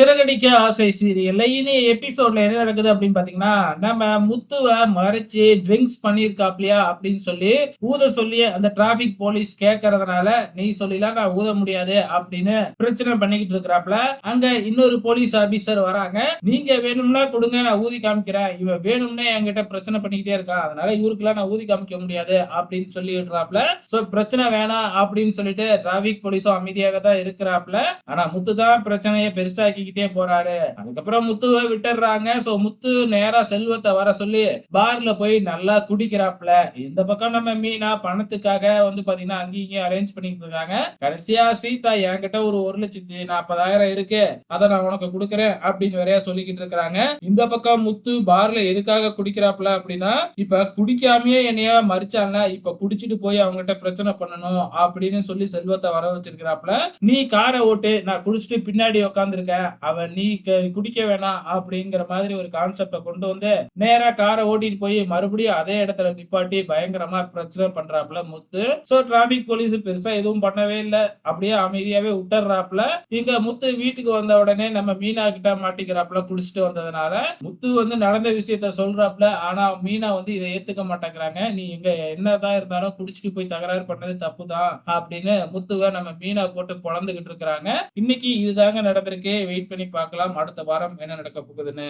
சிறகடிக்க ஆசை சீரியல்ல இனி எபிசோட்ல என்ன நடக்குது அப்படின்னு பாத்தீங்கன்னா நம்ம முத்துவ மறைச்சு ட்ரிங்க்ஸ் பண்ணிருக்காப்லையா அப்படின்னு சொல்லி ஊத சொல்லி அந்த டிராபிக் போலீஸ் கேட்கறதுனால நீ சொல்லிலாம் நான் ஊத முடியாது அப்படின்னு பிரச்சனை பண்ணிக்கிட்டு இருக்கிறாப்ல. அங்க இன்னொரு போலீஸ் ஆபீசர் வராங்க. நீங்க வேணும்னா கொடுங்க நான் ஊதி காமிக்கிறேன். இவன் வேணும்னே என்கிட்ட பிரச்சனை பண்ணிக்கிட்டே இருக்கான் அதனால இவருக்குலாம் நான் ஊதி காமிக்க முடியாது அப்படின்னு சொல்லிடுறாப்ல சோ பிரச்சனை வேணாம் அப்படின்னு சொல்லிட்டு டிராபிக் போலீஸும் அமைதியாக தான் இருக்கிறாப்ல. ஆனா முத்து தான் பிரச்சனையை பெருசாக்கி பேசிக்கிட்டே போறாரு. அதுக்கப்புறம் முத்துவை விட்டுறாங்க சோ முத்து நேரா செல்வத்தை வர சொல்லி பார்ல போய் நல்லா குடிக்கிறாப்ல இந்த பக்கம் நம்ம மீனா பணத்துக்காக வந்து பாத்தீங்கன்னா அங்கேயும் இங்கேயும் அரேஞ்ச் பண்ணிட்டு இருக்காங்க. கடைசியா சீதா என்கிட்ட ஒரு ஒரு லட்சத்தி நாற்பதாயிரம் இருக்கு. அதை நான் உனக்கு கொடுக்குறேன் அப்படின்னு வேறையா சொல்லிக்கிட்டு இருக்கிறாங்க. இந்த பக்கம் முத்து பார்ல எதுக்காக குடிக்கிறாப்ல அப்படின்னா இப்ப குடிக்காமயே என்னைய மறிச்சாங்க. இப்ப குடிச்சிட்டு போய் அவங்ககிட்ட பிரச்சனை பண்ணணும் அப்படின்னு சொல்லி செல்வத்தை வர வச்சிருக்கிறாப்ல நீ காரை ஓட்டு. நான் குடிச்சிட்டு பின்னாடி உட்காந்துருக்கேன் அவன் நீ க- குடிக்க வேணாம் அப்படிங்கிற மாதிரி ஒரு கான்செப்ட கொண்டு வந்து நேரா காரை ஓட்டிட்டு போய் மறுபடியும் அதே இடத்துல நிப்பாட்டி பயங்கரமா பிரச்சனை பண்றாப்ல முத்து. சோ டிராபிக் போலீஸ் பெருசா எதுவும் பண்ணவே இல்ல. அப்படியே அமைதியாவே விட்டுறாப்ல இங்க முத்து வீட்டுக்கு வந்த உடனே நம்ம மீனா கிட்ட மாட்டிக்கிறாப்ல குடிச்சிட்டு வந்ததுனால. முத்து வந்து நடந்த விஷயத்த சொல்றாப்ல ஆனா மீனா வந்து இதை ஏத்துக்க மாட்டேங்கிறாங்க. நீ இங்க என்னதான் இருந்தாலும் குடிச்சிட்டு போய் தகராறு பண்ணது தப்புதான் அப்படின்னு முத்துவ நம்ம மீனா போட்டு பொழந்துகிட்டு இருக்கிறாங்க. இன்னைக்கு இதுதாங்க நடந்திருக்கு வெயிட் பண்ணி பார்க்கலாம். அடுத்த வாரம் என்ன நடக்க போகுதுன்னு.